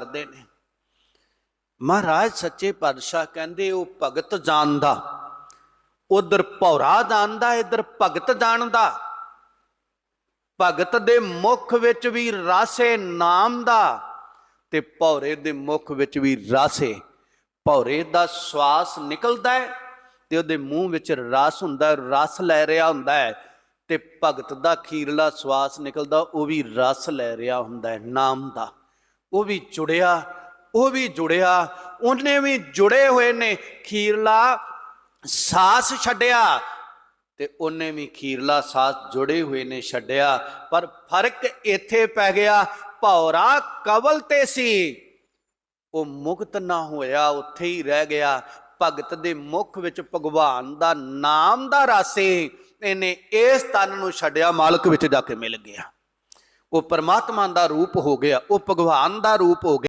ਕਰਦੇ ਨੇ। ਮਹਾਰਾਜ ਸੱਚੇ ਪਾਤਸ਼ਾਹ ਕਹਿੰਦੇ, ਉਹ ਭਗਤ ਜਾਣਦਾ। ਉਧਰ ਭੌਰਾ ਜਾਣਦਾ, ਇਧਰ ਭਗਤ ਜਾਣਦਾ। ਭਗਤ ਦੇ ਮੁਖ ਵਿੱਚ ਵੀ ਰਾਸੇ ਨਾਮ ਦਾ ਤੇ ਭੌਰੇ ਦੇ ਮੁਖ ਵਿੱਚ ਵੀ ਰਾਸੇ। ਭੌਰੇ ਦਾ ਸਵਾਸ ਨਿਕਲਦਾ ਹੈ ਤੇ ਉਹਦੇ ਮੂੰਹ ਵਿੱਚ ਰਸ ਹੁੰਦਾ ਰਸ ਲੈ ਰਿਹਾ ਹੁੰਦਾ ਹੈ ਤੇ ਭਗਤ ਦਾ ਖੀਰਲਾ ਸਵਾਸ ਨਿਕਲਦਾ, ਉਹ ਵੀ ਰਸ ਲੈ ਰਿਹਾ ਹੁੰਦਾ ਹੈ, ਨਾਮ ਦਾ। ਉਹ ਵੀ ਜੁੜਿਆ, ਉਹ ਵੀ ਜੁੜਿਆ, ਉਹਨੇ ਵੀ ਜੁੜੇ ਹੋਏ ਨੇ। ਖੀਰਲਾ ਸਾਸ ਛੱਡਿਆ ਤੇ ਉਹਨੇ ਵੀ ਖੀਰਲਾ ਸਾਸ ਜੁੜੇ ਹੋਏ ਨੇ ਛੱਡਿਆ। ਪਰ ਫ਼ਰਕ ਇੱਥੇ ਪੈ ਗਿਆ, ਭੌਰਾ ਕਵਲ ਤੇ ਸੀ। ਉਹ ਮੁਕਤ ਨਾ ਹੋਇਆ, ਉੱਥੇ ਹੀ ਰਹਿ ਗਿਆ। ਭਗਤ ਦੇ ਮੁਖ ਵਿੱਚ ਭਗਵਾਨ ਦਾ ਨਾਮ ਦਾ ਰਾਸੇ, ਇਹਨੇ ਇਸ ਤਨ ਨੂੰ ਛੱਡਿਆ, ਮਾਲਕ ਵਿੱਚ ਜਾ ਕੇ ਮਿਲ ਗਿਆ। ਉਹ ਪਰਮਾਤਮਾ ਦਾ ਰੂਪ ਹੋ ਗਿਆ ਉਹ ਭਗਵਾਨ ਦਾ ਰੂਪ ਹੋ ਗਿਆ।